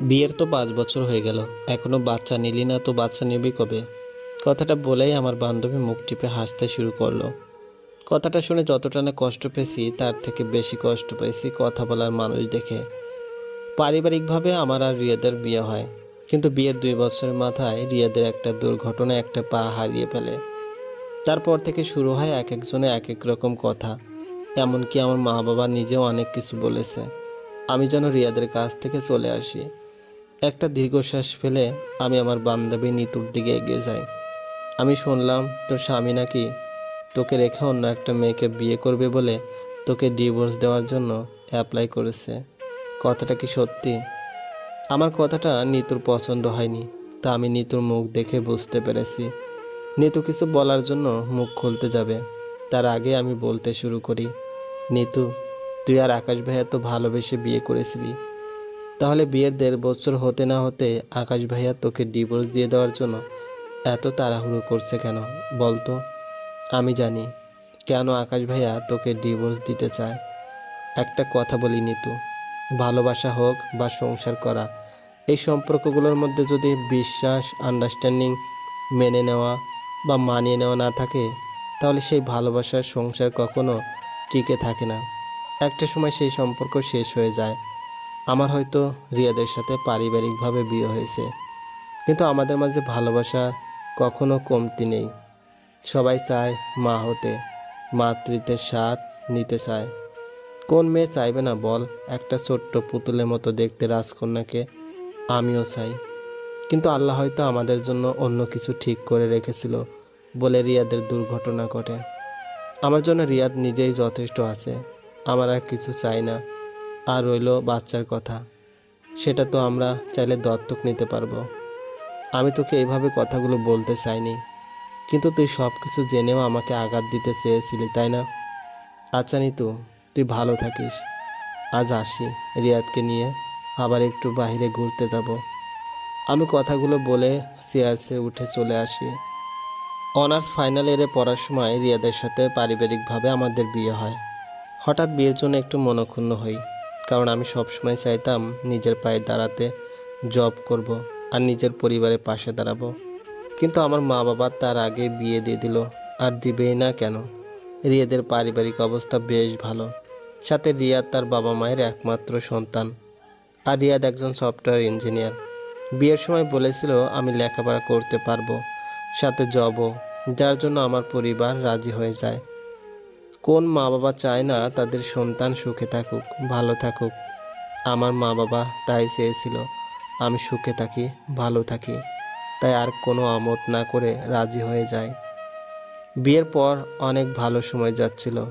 বিয়ের তো পাঁচ বছর হয়ে গেল, এখনও বাচ্চা নিলি না তো বাচ্চা নিবি কবে? কথাটা বলেই আমার বান্ধবী মুখ টিপে হাসতে শুরু করল। কথাটা শুনে যতটা না কষ্ট পেয়েছি, তার থেকে বেশি কষ্ট পেয়েছি কথা বলার মানুষ দেখে। পারিবারিকভাবে আমার আর রিয়াদের বিয়ে হয়, কিন্তু বিয়ের দুই বছরের মাথায় রিয়াদের একটা দুর্ঘটনা একটা পা হারিয়ে ফেলে। তারপর থেকে শুরু হয় এক একজনে এক এক রকম কথা, এমনকি আমার মা বাবা নিজেও অনেক কিছু বলেছে। আমি যেন রিয়াদের কাছ থেকে চলে আসি। একটা দীর্ঘশ্বাস ফেলে আমি আমার বান্ধবী নিতুর দিকে এগিয়ে যাই। আমি শুনলাম, তোর স্বামী নাকি তোকে রেখে অন্য একটা মেয়েকে বিয়ে করবে বলে তোকে ডিভোর্স দেওয়ার জন্য অ্যাপ্লাই করেছে। কথাটা কি সত্যি? আমার কথাটা নিতুর পছন্দ হয়নি, তা আমি নিতুর মুখ দেখে বুঝতে পেরেছি। নিতু কিছু বলার জন্য মুখ খুলতে যাবে। তার আগে আমি বলতে শুরু করি, নিতু, তুই আর আকাশ ভাইয়া তো ভালোবেসে বিয়ে করেছিলি তাহলে বিয়ের দেড় বছর হতে না হতে আকাশ ভাইয়া তোকে ডিভোর্স দিয়ে দেওয়ার জন্য এত তাড়াহুড়ো করছে কেন? বলতো আমি জানি। কেন আকাশ ভাইয়া তোকে ডিভোর্স দিতে চায়? একটা কথা বলি নিতু। ভালোবাসা হোক বা সংসার করা, এই সম্পর্কগুলোর মধ্যে যদি বিশ্বাস আন্ডারস্ট্যান্ডিং মেনে নেওয়া বা মানিয়ে নেওয়া না থাকে, তাহলে সেই ভালোবাসার সংসার কখনো টিকে থাকে না। একটা সময় সেই সম্পর্ক শেষ হয়ে যায়। আমার হয়তো রিয়াদের সাথে পারিবারিকভাবে বিয়ে হয়েছে। কিন্তু আমাদের মাঝে ভালোবাসার কখনো কমতি নেই। সবাই চায় মা হতে, মাতৃত্বের স্বাদ নিতে চায়। কোন মেয়ে চাইবে না বল, একটা ছোট্ট পুতুলের মতো দেখতে রাজকন্যাকে আমিও চাই। কিন্তু আল্লাহ হয়তো আমাদের জন্য অন্য কিছু ঠিক করে রেখেছিল বলে রিয়াদের দুর্ঘটনা ঘটে। আমার জন্য রিয়াদ নিজেই যথেষ্ট আছে, আমার আর কিছু চাই না। আর রইল বাচ্চার কথা। সেটা তো আমরা চাইলে দত্তক নিতে পারব। আমি তোকে এইভাবে কথাগুলো বলতে চাইনি। কিন্তু তুই সব কিছু জেনেও আমাকে আঘাত দিতে চেয়েছিলি, তাই না? আচ্ছা নিতু, তুই ভালো থাকিস। আজ আসি রিয়াদকে নিয়ে, আবার একটু বাইরে ঘুরতে যাব। আমি কথাগুলো বলে চেয়ারসে উঠে চলে আসি। অনার্স ফাইনাল ইয়ারে পড়ার সময় রিয়াদের সাথে পারিবারিকভাবে আমাদের বিয়ে হয়। হঠাৎ বিয়ের জন্য একটু মনক্ষুণ্ণ হই। কারণ আমি সবসময় চাইতাম নিজের পায়ে দাঁড়াতে জব করব আর নিজের পরিবারের পাশে দাঁড়াবো। কিন্তু আমার মা বাবা তার আগে বিয়ে দিয়ে দিল, আর দিবেই না কেন? রিয়াদের পারিবারিক অবস্থা বেশ ভালো। সাথে রিয়াদ তার বাবা মায়ের একমাত্র সন্তান। আর রিয়াদ একজন সফটওয়্যার ইঞ্জিনিয়ার বিয়ের সময় বলেছিল, আমি লেখাপড়া করতে পারব, সাথে জবও যার জন্য আমার পরিবার রাজি হয়ে যায়। কোন মা বাবা চায় না তাদের সন্তান সুখে থাকুক, ভালো থাকুক? আমার মা বাবা তাই চেয়েছিল, আমি সুখে থাকি, ভালো থাকি। তাই আর কোনো আমত না করে রাজি হয়ে যায়। বিয়ের পর অনেক ভালো সময় যাচ্ছিল,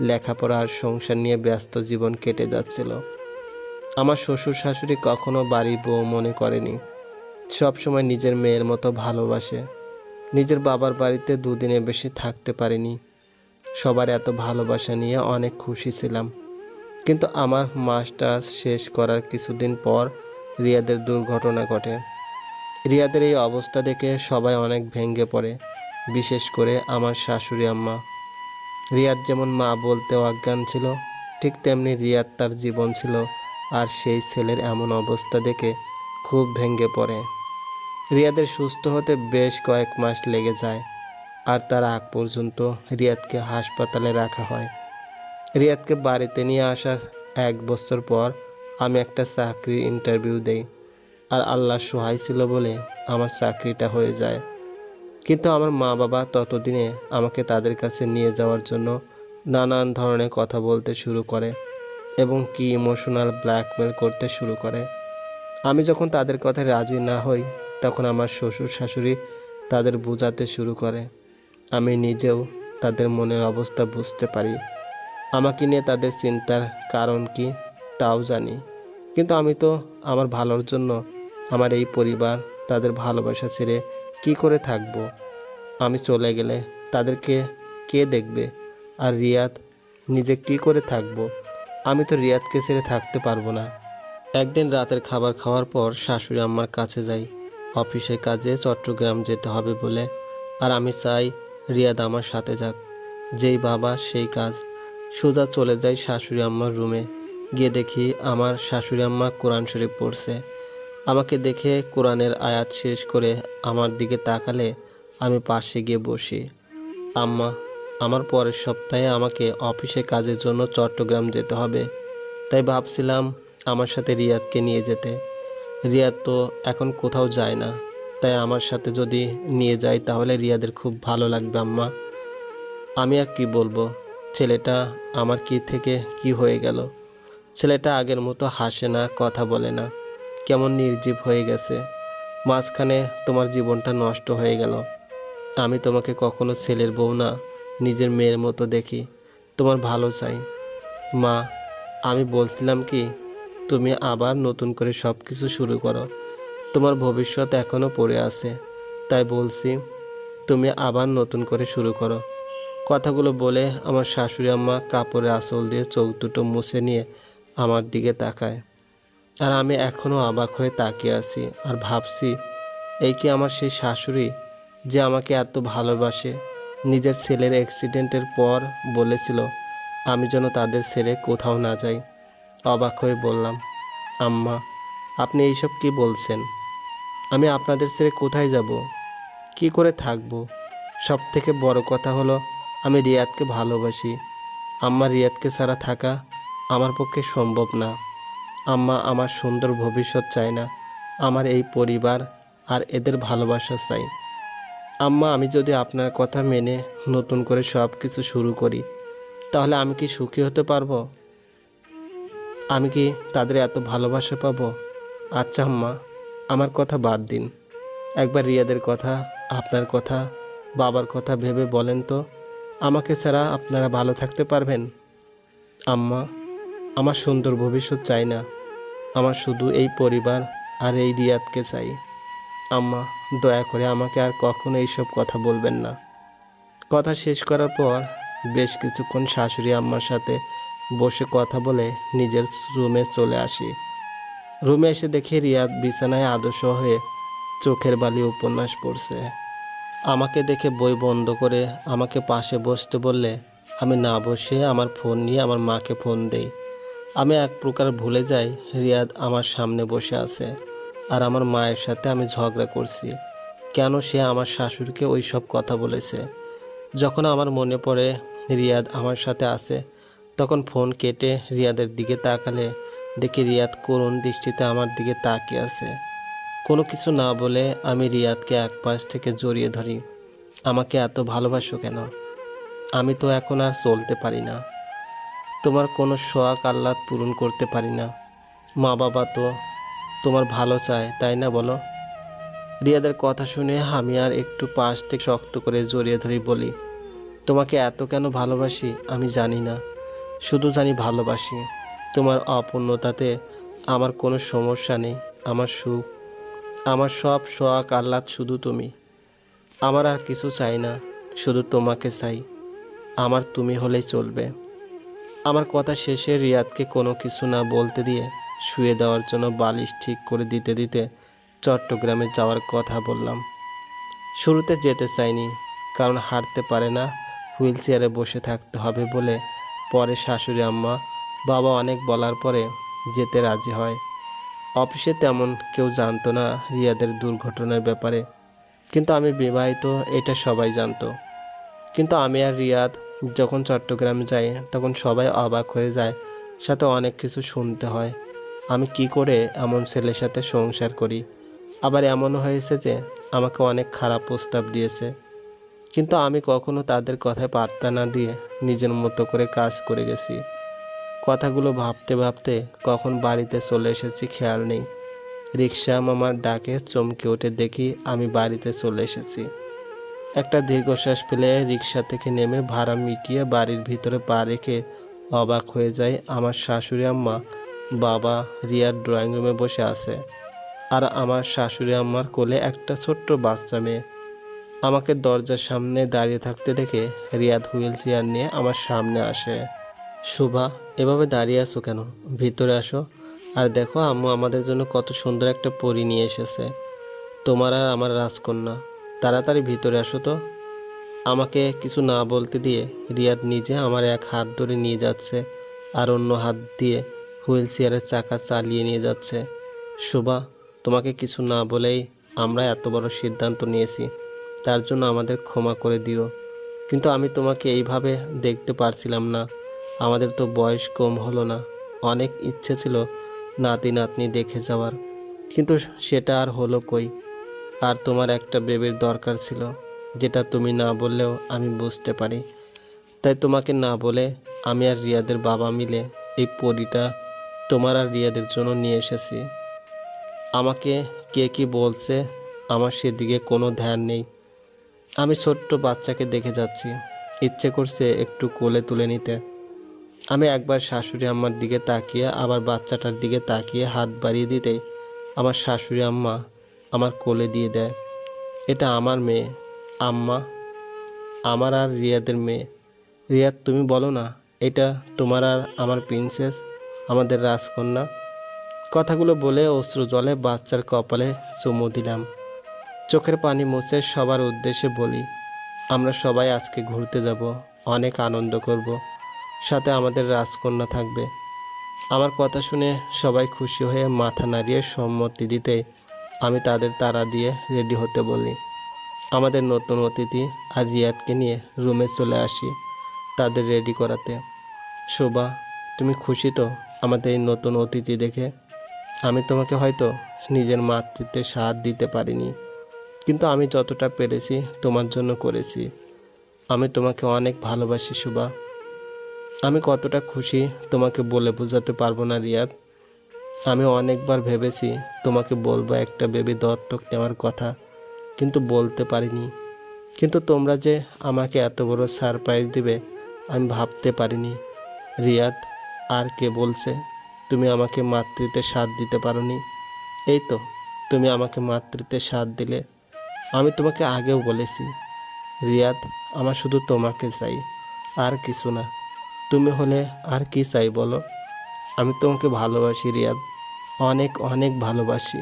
লেখাপড়া আর সংসার নিয়ে ব্যস্ত জীবন কেটে যাচ্ছিল। আমার শ্বশুর শাশুড়ি কখনো বাড়ি বউ মনে করেনি। সব সময় নিজের মেয়ের মতো ভালোবাসে। নিজের বাবার বাড়িতে দুদিনে বেশি থাকতে পারিনি। সবার এত ভালোবাসা নিয়ে অনেক খুশি ছিলাম। কিন্তু আমার মাস্টার্স শেষ করার কিছুদিন পর রিয়াদের দুর্ঘটনা ঘটে। রিয়াদের এই অবস্থা দেখে সবাই অনেক ভেঙে পড়ে, বিশেষ করে আমার শাশুড়ি আম্মা। রিয়াদ যেমন মা বলতে অজ্ঞান ছিল, ঠিক তেমনি রিয়াদ তার জীবন ছিল আর সেই ছেলের এমন অবস্থা দেখে খুব ভেঙে পড়ে। রিয়াদের সুস্থ হতে বেশ কয়েক মাস লেগে যায় আর তার আগ পর্যন্ত রিয়াদকে হাসপাতালে রাখা হয়। রিয়াদকে বাড়িতে নিয়ে আসার এক বছর পর আমি একটা চাকরি ইন্টারভিউ দেই আর আল্লাহ সহায় ছিল বলে আমার চাকরিটা হয়ে যায়। কিন্তু আমার মা বাবা ততদিনে আমাকে তাদের কাছে নিয়ে যাওয়ার জন্য নানান ধরনের কথা বলতে শুরু করে এবং কি ইমোশনাল ব্ল্যাকমেল করতে শুরু করে। আমি যখন তাদের কথায় রাজি না হই, তখন আমার শ্বশুর শাশুড়ি তাদের বোঝাতে শুরু করে। আমি নিজেও তাদের মনের অবস্থা বুঝতে পারি। আমাকে নিয়ে তাদের চিন্তার কারণ কি, তাও জানি। কিন্তু আমি তো আমার ভালোর জন্য আমার এই পরিবার, তাদের ভালোবাসা ছেড়ে কি করে থাকব? আমি চলে গেলে তাদেরকে কে দেখবে? আর রিয়াদ, নিজে কি করে থাকব? আমি তো রিয়াদকে ছেড়ে থাকতে পারব না। একদিন রাতের খাবার খাওয়ার পর শাশুড়ি আমার কাছে যাই। অফিসের কাজে চট্টগ্রাম যেতে হবে বলে। আর আমি চাই রিয়াদ আমার সাথে যাক। যেই বাবা, সেই কাজ। সোজা চলে যাই শাশুড়ি আম্মার রুমে গিয়ে দেখি আমার শাশুড়ি আম্মা কোরআন শরীফ পড়ছে। আমাকে দেখে কোরআনের আয়াত শেষ করে আমার দিকে তাকালে আমি পাশে গিয়ে বসি। আম্মা, আমার পরের সপ্তাহে আমাকে অফিসে কাজের জন্য চট্টগ্রাম যেতে হবে। তাই ভাবছিলাম আমার সাথে রিয়াদকে নিয়ে যেতে। রিয়াদ তো এখন কোথাও যায় না। তাই আমার সাথে যদি নিয়ে যাই, তাহলে রিয়াদের খুব ভালো লাগবে, আম্মা। আমি আর কি বলব? ছেলেটা আমার কি থেকে কি হয়ে গেল? ছেলেটা আগের মতো হাসে না, কথা বলে না। কেমন নির্জীব হয়ে গেছে। মাঝখানে তোমার জীবনটা নষ্ট হয়ে গেল। আমি তোমাকে কখনো ছেলের বউ না, নিজের মেয়ের মতো দেখি। তোমার ভালো চাই। মা, আমি বলছিলাম কি, তুমি আবার নতুন করে সব কিছু শুরু করো। তোমার ভবিষ্যৎ এখনও পড়ে আছে। তাই বলছি, তুমি আবার নতুন করে শুরু করো। কথাগুলো বলে আমার শাশুড়ি আম্মা কাপড়ে আঁচল দিয়ে চোখ দুটো মুছে নিয়ে আমার দিকে তাকায়। আর আমি এখনও অবাক হয়ে তাকিয়ে আছি আর ভাবছি, এই কি আমার সেই শাশুড়ি যে আমাকে এত ভালোবাসে? নিজের ছেলের অ্যাক্সিডেন্টের পর বলেছিল, আমি যেন তাদের ছেলে কোথাও না যাই। অবাক হয়ে বললাম, আম্মা, আপনি এইসব কি বলছেন? আমি আপনাদের ছেড়ে কোথায় যাব? কি করে থাকব? সব থেকে বড় কথা হলো, আমি রিয়াদকে ভালোবাসি। আম্মা রিয়াদকে ছাড়া থাকা আমার পক্ষে সম্ভব না। আম্মা আমার সুন্দর ভবিষ্যৎ চায় না। আমার এই পরিবার আর এদের ভালোবাসা চাই। আম্মা, আমি যদি আপনার কথা মেনে নতুন করে সব কিছু শুরু করি, তাহলে আমি কি সুখী হতে পারব? আমি কি তাদের এত ভালোবাসা পাবো? আচ্ছা আম্মা। আমার কথা বাদ দিন। একবার রিয়াদের কথা, আপনার কথা, বাবার কথা ভেবে বলেন তো, আমাকে ছাড়া আপনারা ভালো থাকতে পারবেন? আম্মা, আমার সুন্দর ভবিষ্যৎ চাই না। আমার শুধু এই পরিবার আর এই রিয়াদকে চাই। আম্মা, দয়া করে আমাকে আর কখনো এইসব কথা বলবেন না। কথা শেষ করার পর বেশ কিছুক্ষণ শাশুড়ি আম্মার সাথে বসে কথা বলে নিজের রুমে চলে আসি। রুমে এসে দেখি রিয়াদ বিছানায় আদর্শ হয়ে চোখের বালি উপন্যাস পড়ছে। আমাকে দেখে বই বন্ধ করে আমাকে পাশে বসতে বললে, আমি না বসে আমার ফোন নিয়ে আমার মাকে ফোন দেই। আমি এক প্রকার ভুলে যাই রিয়াদ আমার সামনে বসে আছে আর আমার মায়ের সাথে আমি ঝগড়া করছি। কেন সে আমার শাশুড়িকে ওই সব কথা বলেছে? যখন আমার মনে পড়ে রিয়াদ আমার সাথে আছে, তখন ফোন কেটে রিয়াদের দিকে তাকালে দেখি রিয়াদ করুণ দৃষ্টিতে আমার দিকে তাকিয়ে আছে। কোনো কিছু না বলে আমি রিয়াদকে এক পাশ থেকে জড়িয়ে ধরি। আমাকে এত ভালোবাসো কেন? আমি তো এখন আর চলতে পারি না। তোমার কোনো শোয়াক আহ্লাদ পূরণ করতে পারি না। মা বাবা তো তোমার ভালো চায়, তাই না বলো? রিয়াদের কথা শুনে আমি আর একটু পাশ থেকে শক্ত করে জড়িয়ে ধরি, বলি, তোমাকে এত কেন ভালোবাসি? আমি জানি না। শুধু জানি ভালোবাসি। তোমার অপূর্ণতাতে আমার কোনো সমস্যা নেই, আমার সুখ। আমার সব শোয়াক আহ্লাদ শুধু তুমি। আমার আর কিছু চাই না, শুধু তোমাকে চাই। আমার তুমি হলেই চলবে। আমার কথা শেষে রিয়াদকে কোনো কিছু না বলতে দিয়ে শুয়ে দেওয়ার জন্য বালিশ ঠিক করে দিতে দিতে চট্টগ্রামে যাওয়ার কথা বললাম। শুরুতে যেতে চাইনি, কারণ হাঁটতে পারে না, হুইল চেয়ারে বসে থাকতে হবে বলে পরে শাশুড়ি আম্মা বাবা অনেক বলার পরে যেতে রাজি হয়। অফিসে তেমন কেউ জানতো না রিয়াদের দুর্ঘটনার ব্যাপারে। কিন্তু আমি বিবাহিত, এটা সবাই জানতো। কিন্তু আমি আর রিয়াদ যখন চট্টগ্রামে যাই, তখন সবাই অবাক হয়ে যায়, সাথে অনেক কিছু শুনতে হয়। আমি কি করে এমন ছেলের সাথে সংসার করি? আবার এমনও হয়েছে যে, আমাকে অনেক খারাপ প্রস্তাব দিয়েছে। কিন্তু আমি কখনো তাদের কথায় পাত্তা না দিয়ে নিজের মতো করে কাজ করে গেছি। কথাগুলো ভাবতে ভাবতে কখন বাড়িতে চলে এসেছি খেয়াল নেই। রিক্সা মামার ডাকে চমকে উঠে দেখি আমি বাড়িতে চলে এসেছি। একটা দীর্ঘশ্বাস ফেলে রিক্সা থেকে নেমে ভাড়া মিটিয়ে বাড়ির ভিতরে পা রেখে অবাক হয়ে যায় আমার শাশুড়ি আম্মা, বাবা রিয়ার ড্রয়িং রুমে বসে আছে আর আমার শাশুড়ি আম্মার কোলে একটা ছোট্ট বাচ্চা মেয়ে। আমাকে দরজার সামনে দাঁড়িয়ে থাকতে দেখে রিয়াদ হুইল চেয়ার নিয়ে আমার সামনে আসে। শোভা, এভাবে দাঁড়িয়ে আছো কেন? ভিতরে আসো। আর দেখো, আম্মু আমাদের জন্য কত সুন্দর একটা পরি নিয়ে এসেছে। তোমার আর আমার রাজকন্যা। তাড়াতাড়ি ভিতরে আসো তো। আমাকে কিছু না বলতে দিয়ে রিয়াদ নিজে আমার এক হাত ধরে নিয়ে যাচ্ছে আর অন্য হাত দিয়ে হুইল চেয়ারের চাকা চালিয়ে নিয়ে যাচ্ছে। শোভা, তোমাকে কিছু না বলেই আমরা এত বড় সিদ্ধান্ত নিয়েছি। তার জন্য আমাদের ক্ষমা করে দিও। কিন্তু আমি তোমাকে এইভাবে দেখতে পারছিলাম না। আমাদের তো বয়স কম হলো না। অনেক ইচ্ছে ছিল নাতি নাতনি দেখে যাওয়ার। কিন্তু সেটা আর হলো কই? আর তোমার একটা বেবির দরকার ছিল, যেটা তুমি না বললেও আমি বুঝতে পারি। তাই তোমাকে না বলে আমি আর রিয়াদের বাবা মিলে এই পরিটা তোমার আর রিয়াদের জন্য নিয়ে এসেছি। আমাকে কে কি বলছে, আমার সেদিকে কোনো ধ্যান নেই। আমি ছোট্ট বাচ্চাকে দেখে যাচ্ছি। ইচ্ছে করছে একটু কোলে তুলে নিতে। আমি একবার শাশুড়ি আম্মার দিকে তাকিয়ে, আবার বাচ্চাটার দিকে তাকিয়ে হাত বাড়িয়ে দিতে আমার শাশুড়ি আম্মা আমার কোলে দিয়ে দেয়। এটা আমার মেয়ে, আম্মা, আমার আর রিয়াদের মেয়ে। রিয়াদ, তুমি বলো না, এটা তোমার আর আমার প্রিন্সেস, আমাদের রাজকন্যা? কথাগুলো বলে অশ্রু জলে বাচ্চার কপালে চুমু দিলাম। চোখের পানি মুছে সবার উদ্দেশ্যে বলি, আমরা সবাই আজকে ঘুরতে যাব, অনেক আনন্দ করব। সাথে আমাদের রাজকন্যা থাকবে। আমার কথা শুনে সবাই খুশি হয়ে মাথা নাড়িয়ে সম্মতি দিতে আমি তাদের তারা দিয়ে রেডি হতে বলি। আমাদের নতুন অতিথি আর রিয়াদকে নিয়ে রুমে চলে আসি তাদের রেডি করাতে। শোভা, তুমি খুশি তো আমাদের এই নতুন অতিথি দেখে? আমি তোমাকে হয়তো নিজের মাতৃত্বের স্বাদ দিতে পারিনি, কিন্তু আমি যতটা পেরেছি তোমার জন্য করেছি। আমি তোমাকে অনেক ভালোবাসি, শুভা। আমি কতটা খুশি তোমাকে বলে বোঝাতে পারব না, রিয়াদ। আমি অনেকবার ভেবেছি তোমাকে বলব একটা বেবি দত্তক নেওয়ার কথা, কিন্তু বলতে পারিনি। কিন্তু তোমরা যে আমাকে এত বড় সারপ্রাইজ দিবে, আমি ভাবতে পারিনি। রিয়াদ, আর কে বলছে তুমি আমাকে মাতৃতে সাথ দিতে পারোনি? এই তো, তুমি আমাকে মাতৃতে সাথ দিলে। আমি তোমাকে আগেও বলেছি। রিয়াদ, আমার শুধু তোমাকে চাই, আর কিছু না। তুমি হলে আর কি চাই বলো? আমি তোমাকে ভালোবাসি রিয়াদ। অনেক অনেক ভালোবাসি।